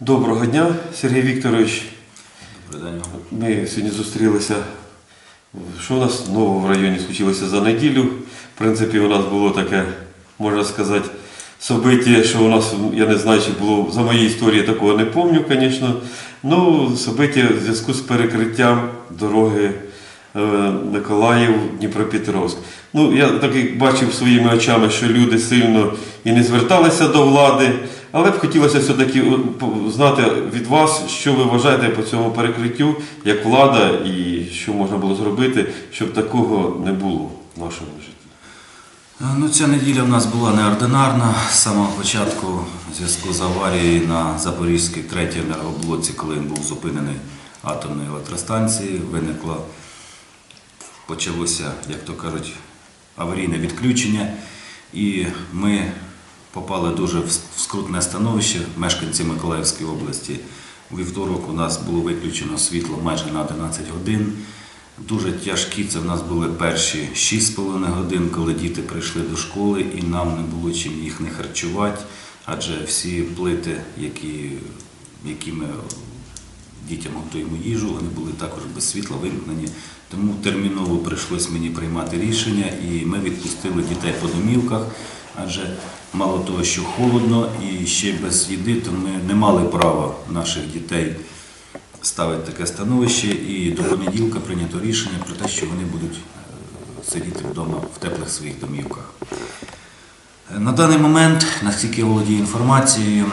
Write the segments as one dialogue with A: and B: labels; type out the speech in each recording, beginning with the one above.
A: Доброго дня, Сергій Вікторович.
B: Добрий день.
A: Ми сьогодні зустрілися. Що у нас нового в районі случилося за неділю? В принципі, у нас було таке, можна сказати, собиття, що у нас, я не знаю, чи було за моєї історії такого не пам'ятаю, звісно. Ну, собиття в зв'язку з перекриттям дороги е, Миколаїв, Дніпропетровськ. Ну, я так бачив своїми очами, що люди сильно і не зверталися до влади, але б хотілося все-таки о, знати від вас, що ви вважаєте по цьому перекриттю, як влада, і що можна було зробити, щоб такого не було в нашому житті.
B: Ну, ця неділя в нас була неординарна. З самого початку в зв'язку з аварією на Запорізькій третій енергоблоці, коли він був зупинений атомної електростанції, виникло, почалося, як то кажуть, аварійне відключення. І ми попали дуже в скрутне становище мешканці Миколаївської області. У вівторок у нас було виключено світло майже на 11 годин. Дуже тяжкі це в нас були перші 6,5 годин, коли діти прийшли до школи і нам не було чим їх не харчувати, адже всі плити, які, які ми дітям готуємо їжу, вони були також без світла вимкнені. Тому терміново прийшлось мені приймати рішення, і ми відпустили дітей по домівках, адже мало того, що холодно і ще без їди, то ми не мали права наших дітей ставити таке становище. І до понеділка прийнято рішення про те, що вони будуть е, сидіти вдома в теплих своїх домівках. На даний момент, наскільки я володію інформацією, е,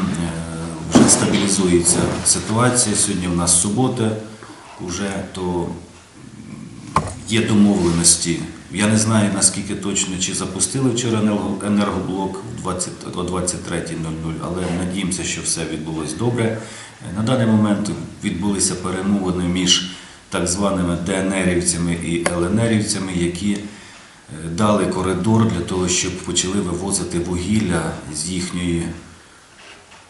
B: вже стабілізується ситуація. Сьогодні у нас субота, вже то є домовленості. Я не знаю наскільки точно, чи запустили вчора енергоблок в 20 о 23.00, але надіємося, що все відбулось добре. На даний момент відбулися перемовини між так званими ДНРівцями і ЛНРівцями, які е, дали коридор для того, щоб почали вивозити вугілля з їхньої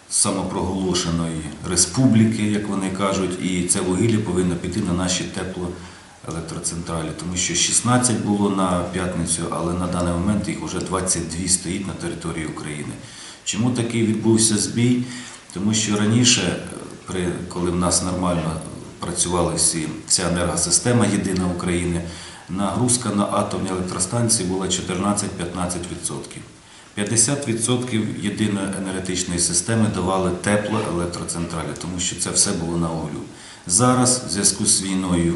B: самопроголошеної республіки, як вони кажуть, і це вугілля повинно піти на наші теплоелектроцентралі, тому що 16 було на п'ятницю, але на даний момент їх вже 22 стоїть на території України. Чому такий відбувся збій? Тому що раніше, е, коли в нас нормально працювала вся енергосистема єдина України, нагрузка на атомні електростанції була 14-15%. 50% єдиної енергетичної системи давали теплоелектроцентралі, тому що це все було на углю. Зараз, в зв'язку з війною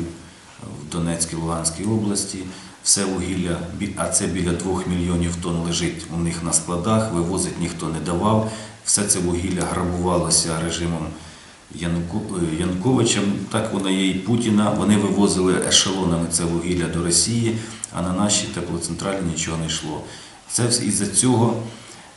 B: в Донецькій Луганській області, все вугілля, а це біля 2 мільйонів тонн лежить у них на складах, вивозить ніхто не давав. Все це вугілля грабувалося режимом е, Януковичем, так воно є і Путіна. Вони вивозили ешелонами це вугілля до Росії, а на наші теплоцентралі нічого не йшло. Це із-за цього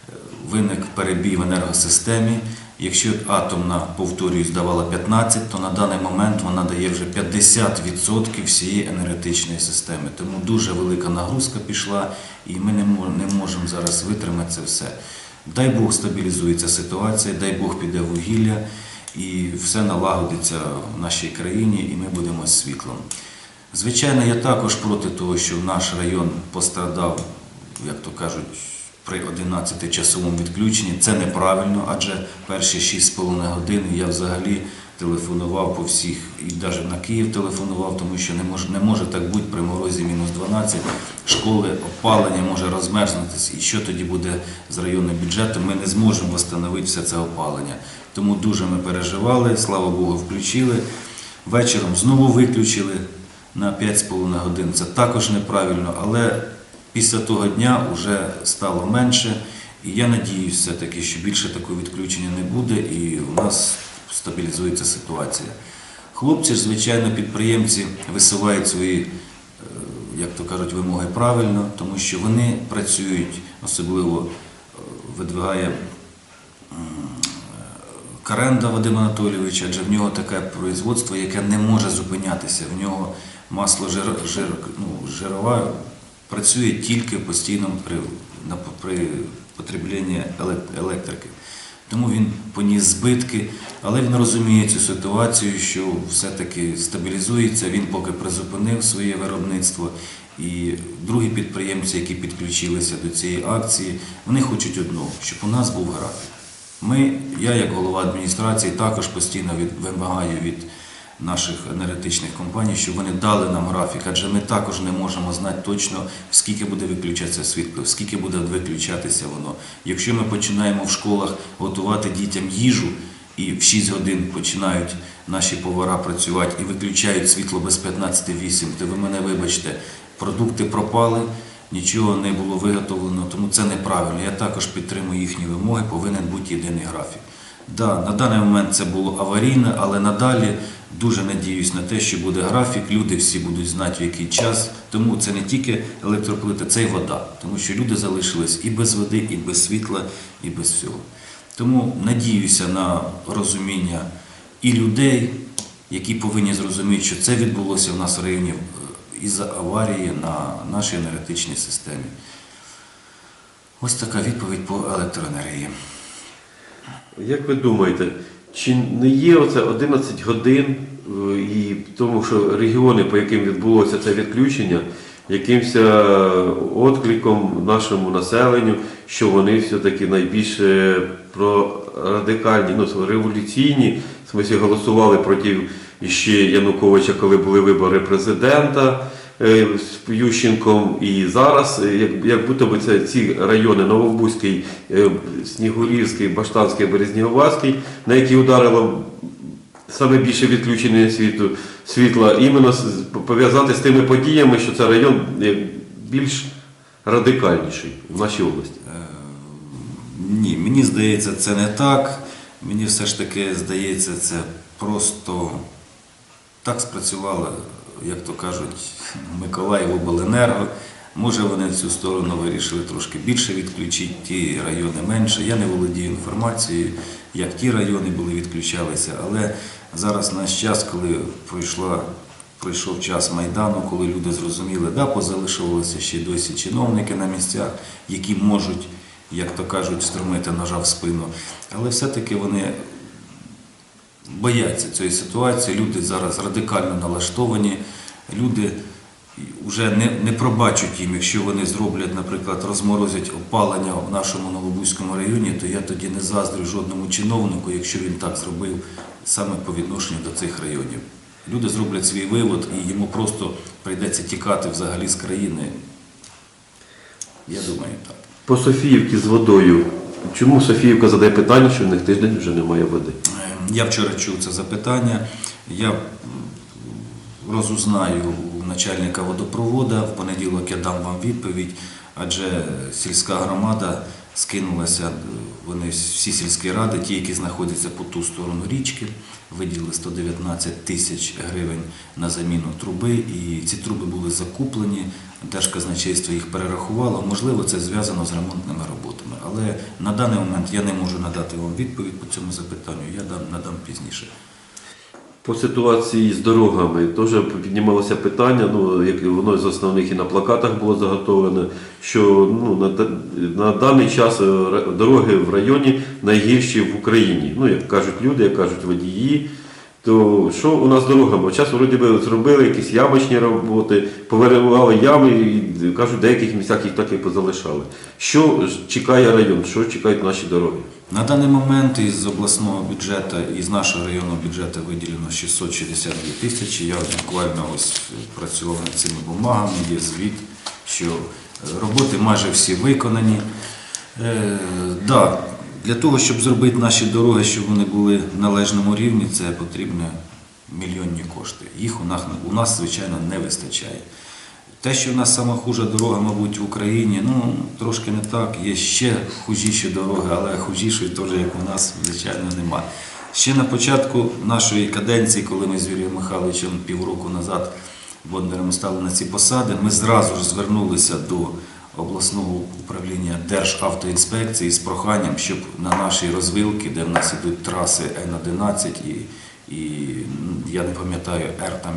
B: е, виник перебій в енергосистемі. Якщо атомна, повторюю, давала 15, то на даний момент вона дає вже 50% всієї енергетичної системи. Тому дуже велика нагрузка пішла, і ми не можемо зараз витримати це все. Дай Бог стабілізується ситуація, дай Бог піде вугілля, і все налагодиться в нашій країні, і ми будемо світлом. Звичайно, я також проти того, що наш район пострадав, як то кажуть, при 11-часовому відключенні. Це неправильно, адже перші 6,5 години я взагалі телефонував по всіх, і навіть на Київ телефонував, тому що не може, не може так бути при морозі мінус 12, школи, опалення може розмерзнутися. І що тоді буде з районним бюджетом? Ми не зможемо встановити все це опалення. Тому дуже ми переживали, слава Богу, включили. Вечором знову виключили на 5,5 годин. Це також неправильно, але після того дня вже стало менше. І я надіюся все-таки, що більше такого відключення не буде і у нас стабілізується ситуація. Хлопці ж, звичайно, підприємці висувають свої, е, як то кажуть, вимоги правильно, тому що вони працюють, особливо е, видвигає Каренда Вадим Анатолійович, адже в нього таке производство, яке не може зупинятися. В нього масло жир, жир, ну, жирова працює тільки постійно при, при потребленні електрики. Тому він поніс збитки, але він розуміє цю ситуацію, що все-таки стабілізується. Він поки призупинив своє виробництво. І другі підприємці, які підключилися до цієї акції, вони хочуть одного, щоб у нас був графік. Ми, я як голова адміністрації, також постійно від, вимагаю від наших енергетичних компаній, щоб вони дали нам графік, адже ми також не можемо знати точно, скільки буде виключатися світло, скільки буде виключатися воно. Якщо ми починаємо в школах готувати дітям їжу, і в 6 годин починають наші повара працювати і виключають світло без 15-8, то ви мене вибачте, продукти пропали, нічого не було виготовлено, тому це неправильно. Я також підтримую їхні вимоги, повинен бути єдиний графік. Да, на даний момент це було аварійне, але надалі дуже надіюсь на те, що буде графік, люди всі будуть знати, в який час. Тому це не тільки електроплита, це й вода. Тому що люди залишились і без води, і без світла, і без всього. Тому надіюся на розуміння і людей, які повинні зрозуміти, що це відбулося в нас в районі е, із-за аварії на нашій енергетичній системі. Ось така відповідь по електроенергії.
A: Як ви думаєте, чи не є оце 11 годин е, і тому, що регіони, по яким відбулося це відключення, якимось відкликом нашому населенню, що вони все-таки найбільше прорадикальні, ну, революційні, в смислі голосували проти ще Януковича, коли були вибори президента з Ющенком, і зараз, е, як, як будто би це ці райони Новобузький, е, Снігурівський, Баштанський, Березніговацький, на які ударило саме більше відключення світу, світла, іменно пов'язати з тими подіями, що це район е, більш радикальніший в нашій області.
B: Ні, мені здається, це не так. Мені все ж таки здається, це просто так спрацювало, як то кажуть, Миколаїв обленерго. Може, вони цю сторону вирішили трошки більше відключити, ті райони менше. Я не володію інформацією, як ті райони були відключалися, але зараз наш час, коли пройшла пройшов час Майдану, коли люди зрозуміли, да, позалишувалися ще досі чиновники на місцях, які можуть, як то кажуть, струмити ножа в спину. Але все-таки вони бояться цієї ситуації. Люди зараз радикально налаштовані. Люди вже не, не пробачать їм, якщо вони зроблять, наприклад, розморозять опалення в нашому Новобузькому районі, то я тоді не заздрю жодному чиновнику, якщо він так зробив саме по відношенню до цих районів. Люди зроблять свій вивод і йому просто прийдеться тікати взагалі з країни. Я думаю, так.
A: По Софіївці з водою. Чому Софіївка задає питання, що в них тиждень вже немає води?
B: Я вчора чув це запитання. Я розузнаю у начальника водопроводу. В понеділок я дам вам відповідь, адже сільська громада скинулася, вони всі сільські ради, ті, які знаходяться по ту сторону річки, виділили 119 тисяч гривень на заміну труби, і ці труби були закуплені. Держказначейство їх перерахувало. Можливо, це зв'язано з ремонтними роботами. Але на даний момент я не можу надати вам відповідь по цьому запитанню. Я дам надам пізніше.
A: По ситуації з дорогами теж піднімалося питання, ну як воно з основних і на плакатах було заготовлене, що ну, на, на даний час е, дороги в районі найгірші в Україні. Ну, як кажуть люди, як кажуть водії. То що у нас з дорогами? Зараз вроді би зробили якісь ямочні роботи, повиривали ями і кажуть, в деяких місцях їх так і позалишали. Що чекає район? Що чекають наші дороги?
B: На даний момент із обласного бюджету і з нашого районного бюджету виділено 662 тисячі. Я буквально ось працював над цими бумагами, є звіт, що е, роботи майже всі виконані. Е, да, для того, щоб зробити наші дороги, щоб вони були в належному рівні, це потрібно мільйонні кошти. Їх у нас, у нас звичайно, не вистачає. Те, що в нас сама хужа дорога, мабуть, в Україні, ну трошки не так. Є ще хужіші дороги, але хужішої теж, як у нас, звичайно, немає. Ще на початку нашої каденції, коли ми з Юрієм Михайловичем півроку назад Бондарем стали на ці посади, ми зразу ж звернулися до обласного управління Державтоінспекції з проханням, щоб на нашій розвилці, де в нас ідуть траси Н-11 і, і я не пам'ятаю Р там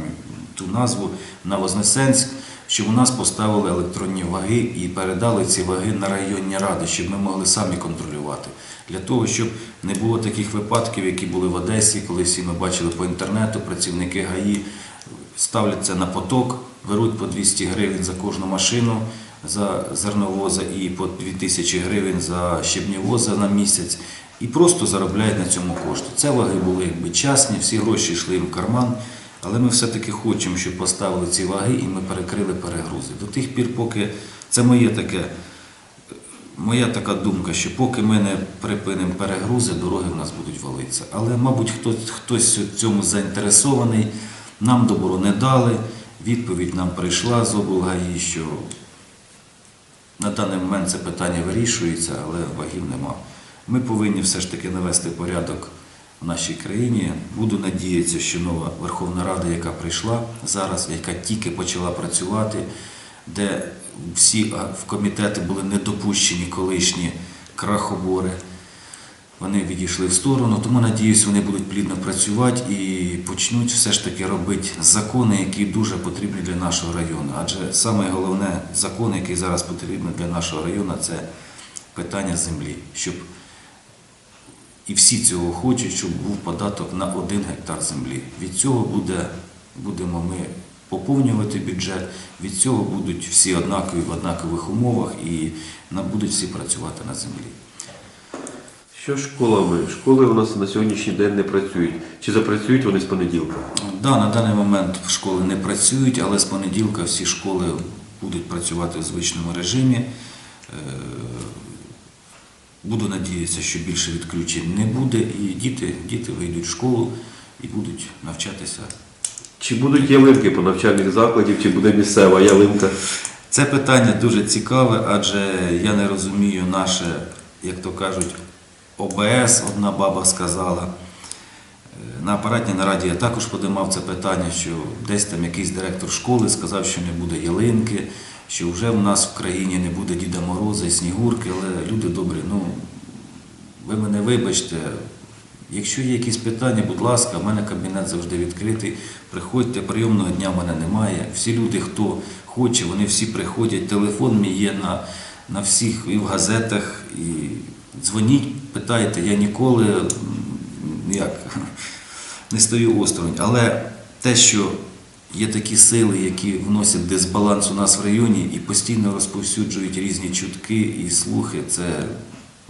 B: ту назву на Вознесенськ, щоб у нас поставили електронні ваги і передали ці ваги на районні ради, щоб ми могли самі контролювати. Для того, щоб не було таких випадків, які були в Одесі, коли всі ми бачили по інтернету, працівники ГАІ ставляться на поток, беруть по 200 гривень за кожну машину за зерновоза і по 2000 гривень за щебнівоза на місяць. і просто заробляють на цьому кошти. Це ваги були якби частні, всі гроші йшли їм в карман. Але ми все-таки хочемо, щоб поставили ці ваги і ми перекрили перегрузи. До тих пір, поки це моє таке, моя така думка, що поки ми не припинимо перегрузи, дороги в нас будуть валитися. Але, мабуть, хтось, хтось в цьому заінтересований, нам добро не дали. Відповідь нам прийшла з облгаї, що на даний момент це питання вирішується, але вагів нема. Ми повинні все ж таки навести порядок в нашій країні. Буду надіятися, що нова Верховна Рада, яка прийшла зараз, яка тільки почала працювати, де всі в комітети були недопущені колишні крахобори. Вони відійшли в сторону, тому надіюсь, вони будуть плідно працювати і почнуть все ж таки робити закони, які дуже потрібні для нашого району. Адже саме головне закон, який зараз потрібен для нашого району, це питання землі, щоб і всі цього хочуть, щоб був податок на один гектар землі. Від цього буде, будемо ми поповнювати бюджет, від цього будуть всі однакові в однакових умовах і будуть всі працювати на землі.
A: Що з школами? Школи у нас на сьогоднішній день не працюють. Чи запрацюють вони з понеділка?
B: Да, на даний момент школи не працюють, але з понеділка всі школи будуть працювати в звичному режимі. Е, Буду надіятися, що більше відключень не буде, і діти, діти вийдуть в школу і будуть навчатися.
A: Чи будуть ялинки по навчальних закладів, чи буде місцева ялинка?
B: Це питання дуже цікаве, адже я не розумію наше, як то кажуть, ОБС, одна баба сказала. Е, На апаратній нараді я також подимав це питання, що десь там якийсь директор школи сказав, що не буде ялинки, що вже в нас в країні не буде Діда Мороза і Снігурки, але люди добрі, ну ви мене вибачте. Якщо є якісь питання, будь ласка, в мене кабінет завжди відкритий. Приходьте, прийомного дня в мене немає. Всі люди, хто хоче, вони всі приходять. Телефон мій є на, на всіх і в газетах. І дзвоніть, питайте. Я ніколи як, не стою осторонь. Але те, що є такі сили, які вносять дисбаланс у нас в районі і постійно розповсюджують різні чутки і слухи, це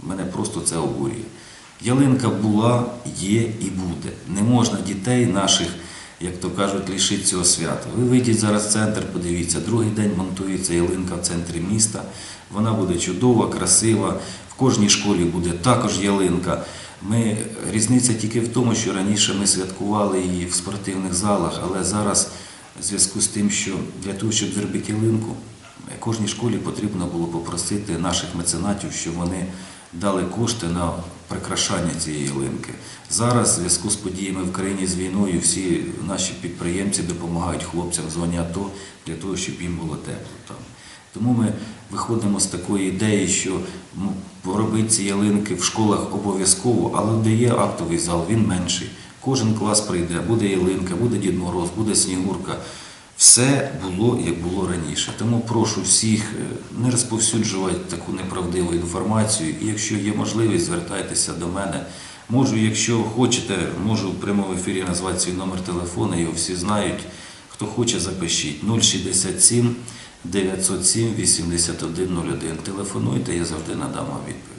B: мене просто це обурює. Ялинка була, є і буде. Не можна дітей наших, як то кажуть, лишити цього свята. Ви вийдіть зараз в центр, подивіться, другий день монтується ялинка в центрі міста. Вона буде чудова, красива. Кожній школі буде також ялинка. Ми, різниця тільки в тому, що раніше ми святкували її в спортивних залах, але зараз в зв'язку з тим, що для того, щоб зробити ялинку, кожній школі потрібно було попросити наших меценатів, щоб вони дали кошти на прикрашання цієї ялинки. Зараз, в зв'язку з подіями в країні з війною, всі наші підприємці допомагають хлопцям в зоні АТО для того, щоб їм було тепло там. Тому ми виходимо з такої ідеї, що робити ці ялинки в школах обов'язково, але де є актовий зал, він менший. Кожен клас прийде, буде ялинка, буде Дід Мороз, буде Снігурка. Все було, як було раніше. Тому прошу всіх е, не розповсюджувати таку неправдиву інформацію. І якщо є можливість, звертайтеся до мене. Можу, якщо хочете, можу в прямому ефірі назвати свій номер телефону, його всі знають. Хто хоче, запишіть 067 907 8101. Телефонуйте, я завжди надам вам відповідь.